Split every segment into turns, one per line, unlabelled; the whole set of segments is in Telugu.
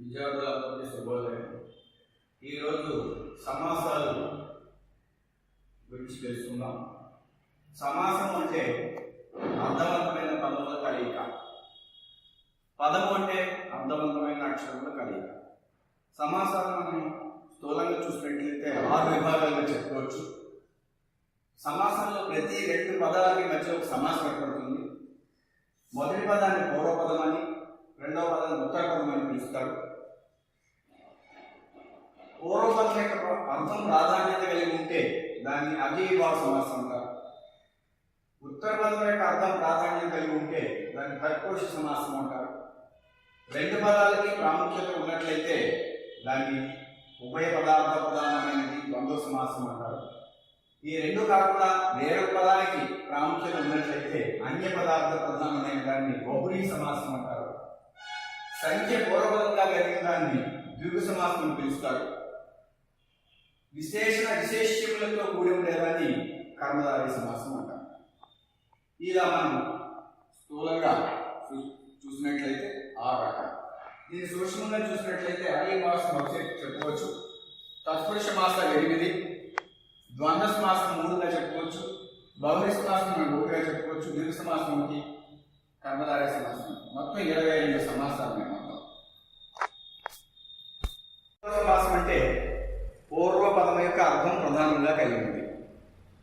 విద్యార్థులందరికీ శుభోదయం ఈరోజు సమాసాలు గురించి తెలుసుకుందాం. సమాసం అంటే అర్థవంతమైన పదముల కలయిక. పదము అంటే అర్థవంతమైన అక్షరముల కలయిక. సమాసాలను మనం స్థూలంగా చూసినట్లయితే ఆరు విభాగాలుగా చెప్పుకోవచ్చు. సమాసంలో ప్రతి రెండు పదాలకి మధ్య ఒక సమాసం ఏర్పడుతుంది. మొదటి పదాన్ని పూర్వపదం అని రెండవ పదాన్ని ఉత్తర పదం అని పిలుస్తారు. పూర్వపక్ష యొక్క అర్థం ప్రాధాన్యత కలిగి ఉంటే దాన్ని అవ్యయభావ సమాసం అంటారు. ఉత్తర పదం యొక్క అర్థం ప్రాధాన్యం కలిగి ఉంటే దాన్ని పరిపోష సమాసం అంటారు. రెండు పదాలకి ప్రాముఖ్యత ఉన్నట్లయితే దాన్ని ఉభయ పదార్థ ప్రధానమైనది ద్వంద్వ సమాసం అంటారు. ఈ రెండు కాకుండా వేరొక పదానికి ప్రాముఖ్యత ఉన్నట్లయితే అన్య పదార్థ ప్రధానమైన దాన్ని బహుళీ సమాసం అంటారు. సంఖ్య పూర్వపదంగా కలిగిన దాన్ని ద్విగు సమాసం పిలుస్తారు. విశేషణ విశేష్యములతో కూడి ఉండేదాన్ని కర్మధారి సమాసం అంటారు. ఇలా మనం స్థూలంగా చూ- చూసినట్లయితే ఆ రకం. దీన్ని సూక్ష్మంగా చూసినట్లయితే అదే మాసం ఒకటి చెప్పుకోవచ్చు. తత్పురుష మాసాలు ఎనిమిది ద్వంద్వ సమాసం మూడుగా చెప్పుకోవచ్చు. బహుళ మాసం మూడుగా చెప్పుకోవచ్చు. దీర్ఘ సమాసం ఒకటి కర్మధారి సమాసం మొత్తం ఇరవై ఐదు సమాసాలు మొత్తం. సమాసం అంటే పూర్వ పదం యొక్క అర్థం ప్రధానంగా కలిగి ఉంది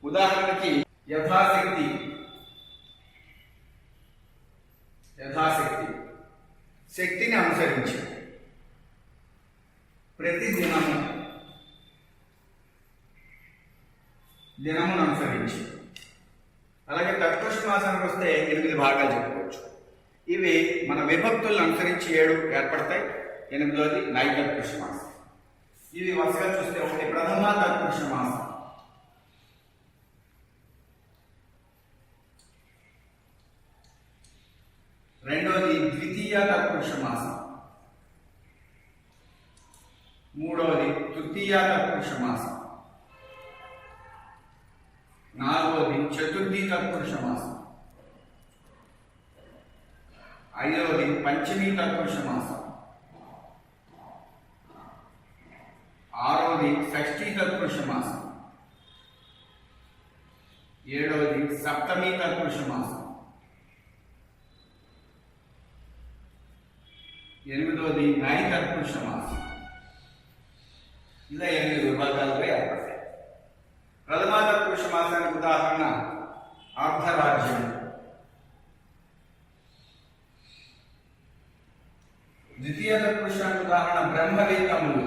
ఉదాహరణకి యథాశక్తి. యథాశక్తి. శక్తిని అనుసరించి. ప్రతి దినము దినమును అనుసరించి. అలాగే తత్వశ్వాసనకు వస్తే ఎనిమిది భాగాలు చెప్పుకోవచ్చు. ఇవి మన విభక్తులను అనుసరించి ఏడు ఏర్పడతాయి. ఎనిమిదోది నైతత్పురుష మాసం. ఇవి వరుసగా చూస్తే ఒకటి ప్రథమ తత్పురుష మాసం రెండవది ద్వితీయ తత్పురుష మాసం మూడవది తృతీయ తత్పురుష మాసం నాలుగవది చతుర్థి తత్పురుష మాసం ఐదవది పంచమీ తత్పురుష మాసం షష్ఠీ తత్పురుష మాసం ఏడవది సప్తమీ తత్పురుష మాసం ఎనిమిదవది నై తత్పురుష మాసం ఇలా ఎనిమిది విభాగాలుగా ఏర్పడతాయి ప్రథమాత పురుష మాసానికి ఉదాహరణ అర్ధరాజ్యం ద్వితీయ పురుషానికి ఉదాహరణ బ్రహ్మవేత్తములు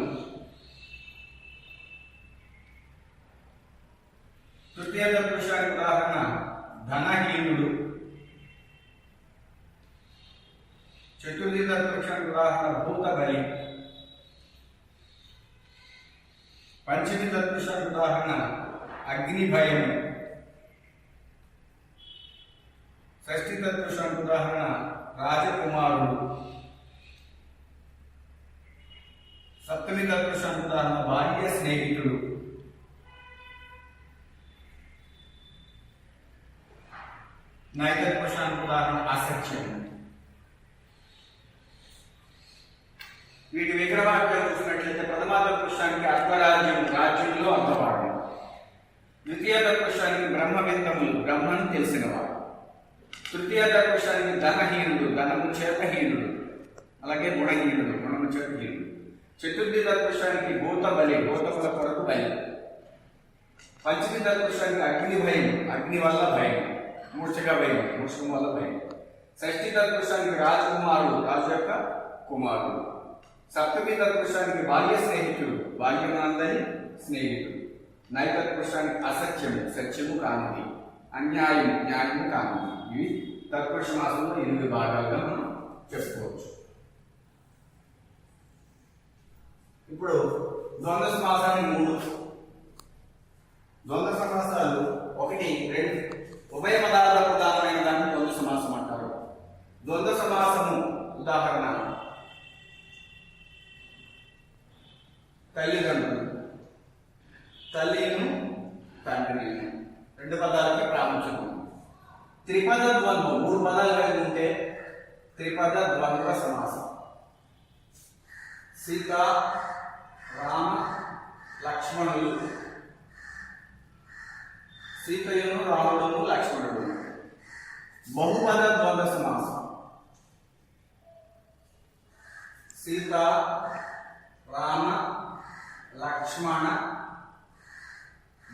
తృతీయ పురుషానికి ఉదాహరణ ధనహీనుడు చతుర్థి పురుషానికి ఉదాహరణ భూతబలి పంచమి తత్పురుషానికి ఉదాహరణ. అగ్ని భయం. షష్ఠి తత్పురుషానికి ఉదాహరణ. రాజకుమారుడు. సప్తమి తత్పురుషానికి ఉదాహరణ. బాల్య స్నేహితుడు. నైతత్పురుషానికి ఉదాహరణ. అసత్యం. వీటి విగ్రహార్థం చూసినట్లయితే పురుషానికి అర్ధరాజ్యం రాజ్యంలో అర్థవాడు ద్వితీయ పురుషానికి బ్రహ్మవిత్తములు బ్రహ్మను తెలిసినవాడు. తృతీయ పురుషానికి ధనహీనుడు ధనము చేతహీనుడు అలాగే గుణహీనుడు గుణము చేతహీనుడు. చతుర్థి పురుషానికి భూత బలి భూతముల కొరకు బలి. పంచమి పురుషానికి అగ్ని భయం అగ్ని వల్ల భయం మూర్ఛగా భయం మూర్ఛం వల్ల భయం. షష్ఠి పురుషానికి రాజకుమారుడు రాజు యొక్క కుమారుడు. సప్తమి తత్పురుషానికి బాల్య స్నేహితుడు బాల్యమాందని స్నేహితుడు. నైతత్పురుషానికి అసత్యము సత్యము కానిది అన్యాయం న్యాయము కానిది. ఇవి తత్పురుష మాసంలో ఎనిమిది భాగాలుగా మనం చెప్పుకోవచ్చు. ఇప్పుడు ద్వంద్వ సమాసాన్ని మూడు. ద్వంద్వ సమాసాలు ఒకటి రెండు ఉభయ పదార్థ ప్రధానమైన దాన్ని ద్వంద్వ సమాసం అంటారు ద్వంద్వ సమాసము ఉదాహరణ తల్లిదండ్రులు తల్లిను తండ్రిని రెండు పదాలకి ప్రాముఖ్యం ఉంది త్రిపద ద్వంద్వం మూడు పదాలు కలిగి ఉంటే త్రిపద ద్వంద్వ సమాసం. సీత రామ లక్ష్మణులు. సీతయును రాముడును లక్ష్మణుడు. బహుపద ద్వంద్వ సమాసం. సీత రామ లక్ష్మణ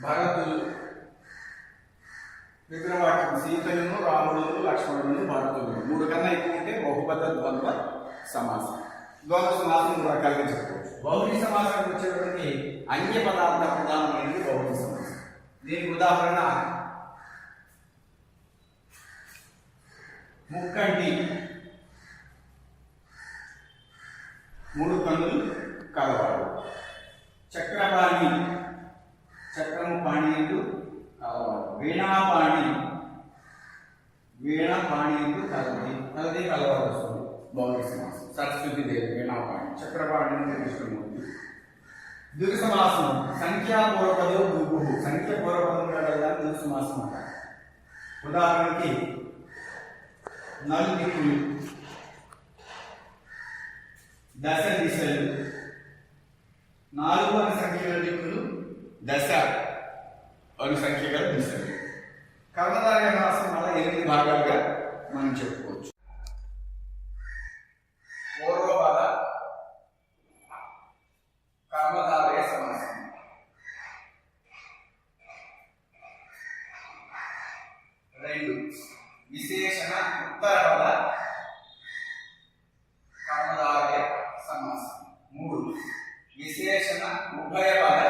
భరతులు. విగ్రహవాక్యం సీతయును రాముడును లక్ష్మణుడు భరతుడు మూడు కన్నా ఎక్కువ ఉంటే బహుపద ద్వంద్వ సమాసం. ద్వంద్వ సమాసం మూడు రకాలుగా చెప్పుకోవచ్చు. బౌద్ధి సమాసానికి వచ్చేటువంటి అన్య పదార్థ ప్రధానమైనది బౌద్ధి సమాసం. దీనికి ఉదాహరణ ముక్కంటి. సమాసం సరస్వతి దేవి వీణాపాణి చక్రపాణి అంటే కృష్ణమూర్తి దుర్గ సమాసం సంఖ్యాపూర్వపదో దుర్గు సంఖ్య పూర్వపదం కదా దుర్గ సమాసం అంటారు ఉదాహరణకి నలుదిక్కులు దశ దిశలు. నాలుగు అనే సంఖ్యల దిక్కులు. దశ అను సంఖ్యల దిశలు కర్మధారయ మాసం వల్ల ఎనిమిది భాగాలుగా మనం చెప్పుకోవచ్చు పూర్వపద కర్మధారయ సమాసం రెండు విశేషణ ఉత్తర పద కర్మధారయ సమాసం మూడు విశేషణ ఉభయ పద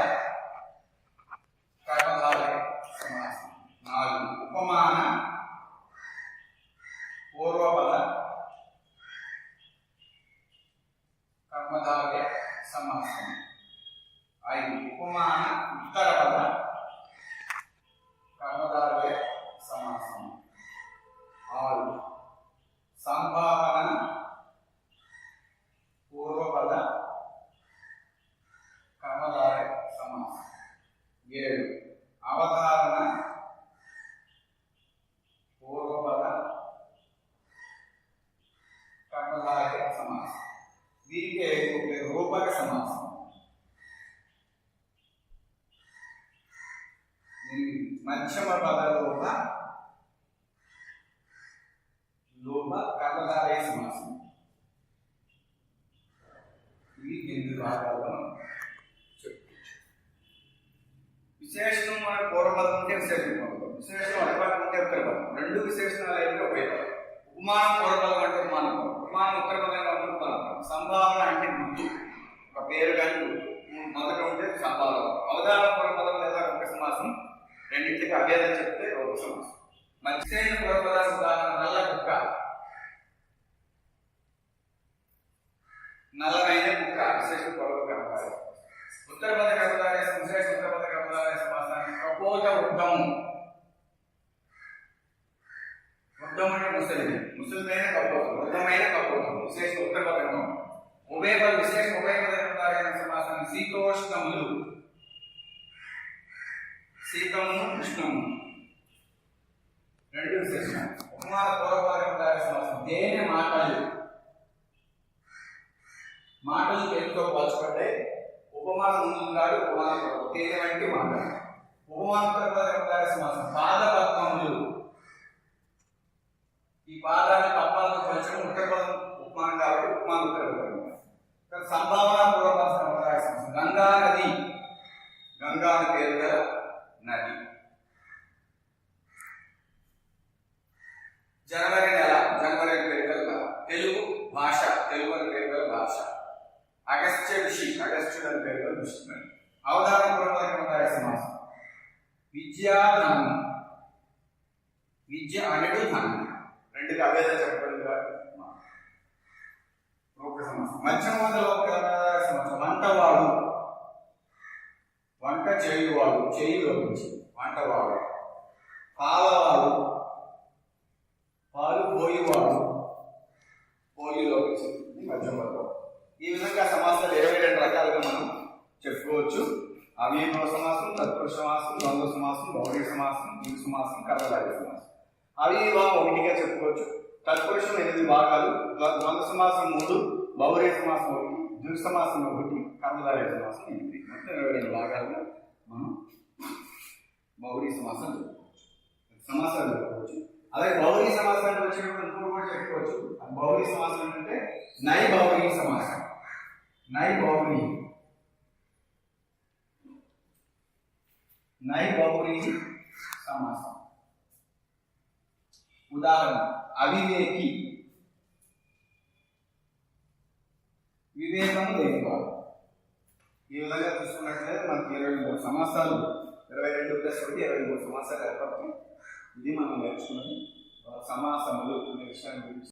కర్మధారయ సమాసం నాలుగు ఉపమాన పూర్వపద కర్మధారయ సమాసం ఐదు ఉపమాన ఉత్తర పద కర్మధారయ సమాసం ఆరు సంభావన పూర్వపద కర్మధారయ సమాసం ఏడు. అవధారణ పూర్వపద కర్మధారయ సమాసం. దీనికి ఒక రూపక సమాసం. మధ్యమ పద రూప లోప కర్మధారయ సమాసం. ఇది ఎనిమిది భాగాలు మనం చెప్పుకోవచ్చు విశేషణం మన పూర్వపదం ఉంటే విశేషణం పూర్వపదం విశేషణం అడపదం ఉంటే ఉత్తర పదం. రెండు విశేషణాలు అయితే ఒకే పదం. ఉపమానం పూర్వపదం అంటే ఉపమానం. పదం ఉపమానం ఉత్తర పదం అంటే ఉపమానం పదం. సంభావన అంటే గుర్తు. ఒక పేరు కానీ మొదట ఉంటే సంభావన. అవధాన పూర్వపదం లేదా ఒక సమాసం రెండింటికి అభేదం చెప్తే ఒక సమాసం మధ్యైన పూర్వపదం ఉదాహరణ నల్ల కుక్క నల్లమైన కుక్క విశేష పొడవు కనపాలి ఉత్తర పద కర్మధారయ విశేష ఉత్తర పద కర్మధారయ సమాసాన్ని కపోత వృద్ధము వృద్ధం అంటే ముసలిది ముసలిదైన కపోతం వృద్ధమైన కపోతం విశేష ఉత్తర పద ఉభయ పద విశేష ఉభయ పద సమాసం శీతోష్ణములు. శీతము కృష్ణము రెండు విశేషం ఉపమాన పూర్వపద సమాసం దేని మాటలు? మాటలు పేరుతో పోల్చబడ్డాయి. ఉపమాన ముందున్నాడు ఉపమాన తేలివంటి మాటలు? ఉపమాన సమాసం పాదపద్మములు. ఈ పాదాన్ని పద్మాలను పోల్చడం ఉత్తర పదం. ఉపమానం కాబట్టి ఉపమాన ఉత్తర పదం ఇక్కడ సంభావన పూర్వపద సముదాయ సమాసం గంగా నది గంగా అని పేరు గల నది జనవరి నెల జనవరి అని పేరు గల నెల తెలుగు భాష తెలుగు అని పేరు గల భాష అగస్త్య ఋషి అగస్త్యుడు అని పేరు గల ఋషి అవధాన పూర్వపద సమాసం విద్యాధనం విద్య అనేది ధనం రెండుకి అభేద చెప్పబడిందిగా రూప సమాసం ఒక సమాసం వంటవాడు వంట చేయువాడు. చేయులో నుంచి వంటవాడు. పాలవాడు. పాలు పోయేవాడు. పోయిలో నుంచి. మధ్యమ ఈ విధంగా సమాసాలు ఇరవై రెండు రకాలుగా మనం చెప్పుకోవచ్చు. అవ్యయ సమాసం తత్పురుష సమాసం ద్వంద్వ సమాసం గౌరీ సమాసం ఈ సమాసం కర్మధారి సమాసం అవి భాగం ఒకటిగా చెప్పుకోవచ్చు. తత్పురుషం ఎనిమిది భాగాలు. ద్వంద్వ సమాసం మూడు బౌరీ సమాసం ఒకటి ద్విగు సమాసం ఒకటి కర్మధారయ సమాసం ఎనిమిది. మొత్తం ఇరవై రెండు భాగాలుగా మనం బౌరీ సమాసం చెప్పుకోవచ్చు. సమాసాలు చెప్పుకోవచ్చు. అలాగే భౌరీ సమాసానికి వచ్చినప్పుడు ఇంకోటి కూడా చెప్పుకోవచ్చు. భౌరీ సమాసం ఏంటంటే నై భౌరీ సమాసం నై భౌరీ నై బౌరీ సమాసం. ఉదాహరణ అవివేకి. వివేకం లేనివాడు. ఈ విధంగా చూసుకున్నట్లయితే మనకి ఇరవై మూడు సమాసాలు ఇరవై రెండు ప్లస్ ఒకటి ఇరవై మూడు సమాసాలు ఏర్పడతాయి ఇది మనం నేర్చుకున్నది. సమాసములు అనే విషయాన్ని గురించి